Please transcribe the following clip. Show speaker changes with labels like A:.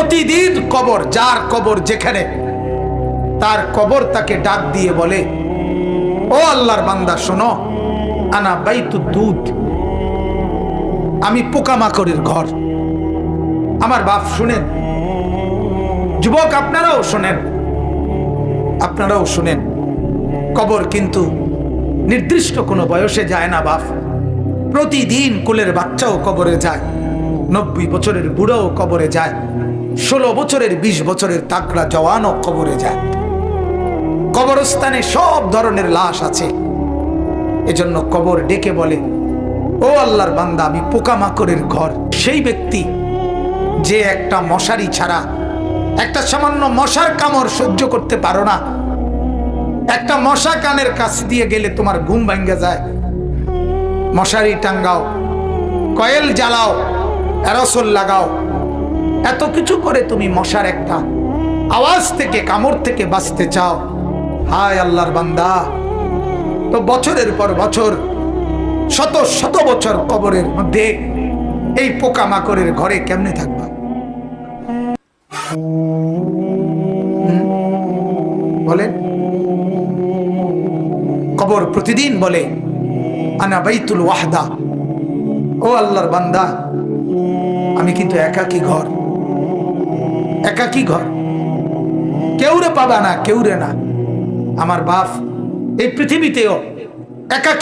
A: প্রতিদিন কবর, যার কবর যেখানে, তার কবর তাকে ডাক দিয়ে বলে, ও আল্লাহর বান্দা, শোনো, আনা বাইতু দুধ। আমি পোকামাকড়ের ঘর। আমার বাপ শুনেন। যুবক, আপনারাও শোনেন। আপনারাও শুনেন। কবর কিন্তু নির্দিষ্ট কোনো বয়সে যায় না, বাপ। প্রতিদিন কোলের বাচ্চাও কবরে যায়। নব্বই বছরের বুড়াও কবরে যায়। ষোলো বছরের বিশ বছরের তাকড়া জওয়ানও কবরে যায়। কবরস্থানে সব ধরনের লাশ আছে। এজন্য কবর ডেকে বলে, ও আল্লাহর বান্দা, আমি পোকামাকড়ের ঘর। সেই ব্যক্তি যে একটা মশারি ছাড়া একটা সামান্য মশার কামড় সহ্য করতে পারো না। একটা মশা কানের কাছ দিয়ে গেলে তোমার ঘুম ভাঙ্গে যায়। মশারি টাঙ্গাও কয়েল জ্বালাও, অ্যারোসল লাগাও এত কিছু করে তুমি মশার একটা আওয়াজ থেকে, কামড় থেকে বাঁচতে চাও। হায় আল্লাহর বান্দা। তো বছরের পর বছর, শত শত বছর কবরের মধ্যে এই পোকামাকড়ের ঘরে কেমনে থাকবা? বলেন। কবর প্রতিদিন বলে, আনা বাইতুল ওয়াহদা। ও আল্লাহর বান্দা, আমি কিন্তু একাকী ঘর। একাকী ঘর? কেউরে পাবা না কেউরে না। আমার বাপ এই পৃথিবীতেও একাকী